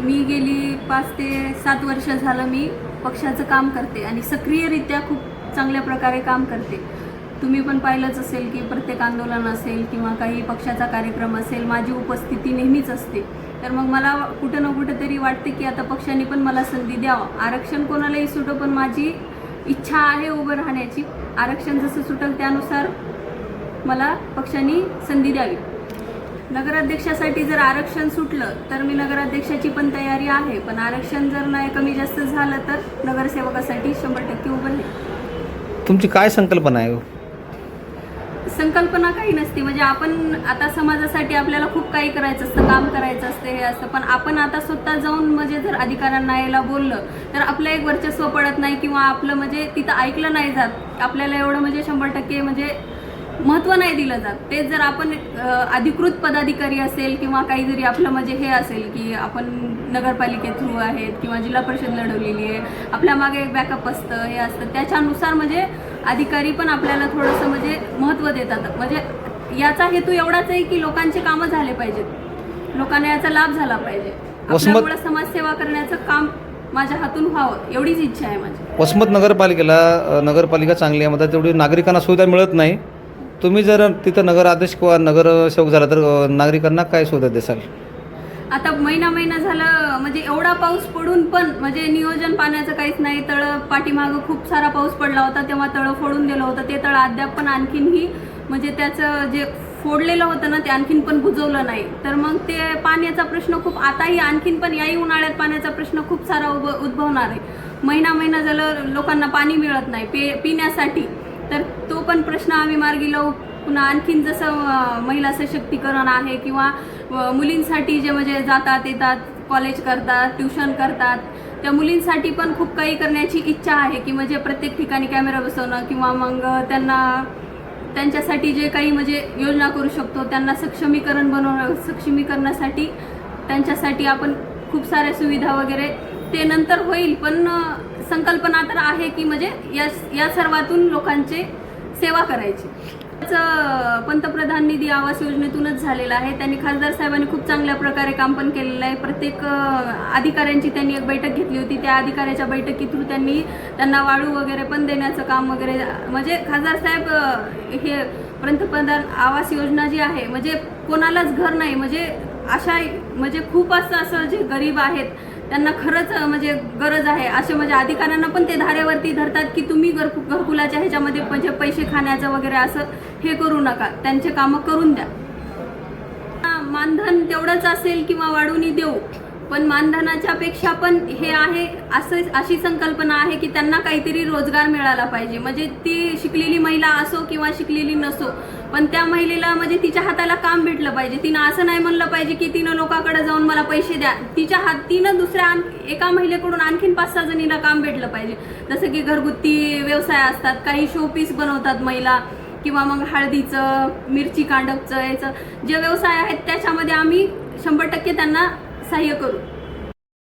मी गेली पाच ते सात वर्ष झालं मी पक्षाचं काम करते आणि सक्रियरित्या खूप चांगल्या प्रकारे काम करते. तुम्ही पण पाहिलंच असेल की प्रत्येक आंदोलन असेल किंवा काही पक्षाचा कार्यक्रम असेल माझी उपस्थिती नेहमीच असते. तर मग मला कुठं ना कुठं तरी वाटते की आता पक्षाने पण मला संधी द्यावं. आरक्षण कोणालाही सुटो पण माझी इच्छा आहे उभं राहण्याची. आरक्षण जसं सुटेल त्यानुसार मला पक्षाने संधी द्यावी. नगराध्यक्षासाठी जर आरक्षण सुटलं तर मी नगराध्यक्षाची पण तयारी आहे. पण आरक्षण जर नाही कमी जास्त झालं तर नगरसेवकासाठी शंभर टक्के उभं राहील. तुमची काय संकल्पना आहे हो? संकल्पना काही नसते. म्हणजे आपण आता समाजासाठी आपल्याला खूप काही करायचं असतं काम करायचं असतं हे असतं. पण आपण आता स्वतः जाऊन म्हणजे जर अधिकाऱ्यांना यायला बोललं तर आपलं एक वर्चस्व पडत नाही किंवा आपलं म्हणजे तिथं ऐकलं नाही जात. आपल्याला एवढं म्हणजे शंभर टक्के म्हणजे महत्त्व नाही दिलं जात. तेच जर आपण अधिकृत पदाधिकारी असेल किंवा काही जरी आपलं म्हणजे हे असेल की आपण नगरपालिके थ्रू आहेत किंवा जिल्हा परिषद लढवलेली आहे आपल्या मागे एक बॅकअप असतं हे असतं. त्याच्यानुसार म्हणजे अधिकारी पण आपल्याला थोडंसं म्हणजे महत्त्व देतात. म्हणजे याचा हेतू एवढाच आहे की लोकांचे कामं झाले पाहिजेत. लोकांना याचा लाभ झाला पाहिजे. आपल्यामुळे समाजसेवा करण्याचं काम माझ्या हातून व्हावं एवढीच इच्छा आहे माझी. वसमत नगरपालिकेला नगरपालिका चांगली आहे म्हणतात तेवढी नागरिकांना सुविधा मिळत नाही. तुम्ही जर तिथं नगराध्यक्ष किंवा नगरसेवक झाला तर नागरिकांना काय सुविधा देसाल? आता महिना महिना झालं म्हणजे एवढा पाऊस पडून पण म्हणजे नियोजन पाण्याचं काहीच नाही. तळ पाठीमागं खूप सारा पाऊस पडला होता तेव्हा तळं फोडून दिलं होतं. ते तळ अद्याप पण आणखीनही म्हणजे त्याचं जे फोडलेलं होतं ना ते आणखीन पण बुजवलं नाही. तर मग ते पाण्याचा प्रश्न खूप आताही आणखीन पण याही उन्हाळ्यात पाण्याचा प्रश्न खूप सारा उभ उद्भवणार आहे. महिना महिना झालं लोकांना पाणी मिळत नाही पे पिण्यासाठी. तर तो पण प्रश्न आम्ही मार्गी लावू. पुन्हा आणखीन जसं महिला सशक्तीकरण आहे किंवा मुलींसाठी जे म्हणजे जातात येतात कॉलेज करतात ट्युशन करतात त्या मुलींसाठी पण खूप काही करण्याची इच्छा आहे की म्हणजे प्रत्येक ठिकाणी कॅमेरा बसवणं किंवा मग त्यांना त्यांच्यासाठी जे काही म्हणजे योजना करू शकतो त्यांना सक्षमीकरण बनवणं सक्षमीकरणासाठी त्यांच्यासाठी आपण खूप साऱ्या सुविधा वगैरे ते नंतर होईल. पण संकल्पना तर आहे की म्हणजे या या सर्वातून लोकांचे सेवा करायची. त्याचं पंतप्रधान निधी आवास योजनेतूनच झालेलं आहे. त्यांनी खासदार साहेबांनी खूप चांगल्या प्रकारे काम पण केलेलं आहे. प्रत्येक अधिकाऱ्यांची त्यांनी एक बैठक घेतली होती. त्या अधिकाऱ्याच्या बैठकी थ्रू त्यांनी त्यांना वाळू वगैरे पण देण्याचं काम वगैरे म्हणजे खासदार साहेब हे पंतप्रधान आवास योजना जी आहे म्हणजे कोणालाच घर नाही. म्हणजे अशा म्हणजे खूप असं असं जे गरीब आहेत त्यांना खरंच म्हणजे गरज आहे. असे म्हणजे अधिकाऱ्यांना पण ते धारेवरती धरतात की तुम्ही घर घरकुलाच्या ह्याच्यामध्ये म्हणजे पैसे खाण्याचं वगैरे असं हे करू नका. त्यांचे कामं करून द्या. मानधन तेवढंच असेल किंवा वाढूनही देऊ पण मानधनाच्या पेक्षा पण हे आहे असं अशी संकल्पना आहे की त्यांना काहीतरी रोजगार मिळाला पाहिजे. म्हणजे ती शिकलेली महिला असो किंवा शिकलेली नसो पण त्या महिलेला म्हणजे तिच्या हाताला काम भेटलं पाहिजे. तिनं असं नाही म्हणलं पाहिजे की तिनं लोकांकडे जाऊन मला पैसे द्या. तिच्या हात तिनं दुसऱ्या आण एका महिलेकडून आणखीन पाच सहा जणीला काम भेटलं पाहिजे. जसं की घरगुती व्यवसाय असतात काही शोपीस बनवतात महिला किंवा मग हळदीचं मिरची कांडपचं याचं. जे व्यवसाय आहेत त्याच्यामध्ये आम्ही शंभर टक्के त्यांना सहाय्य करू.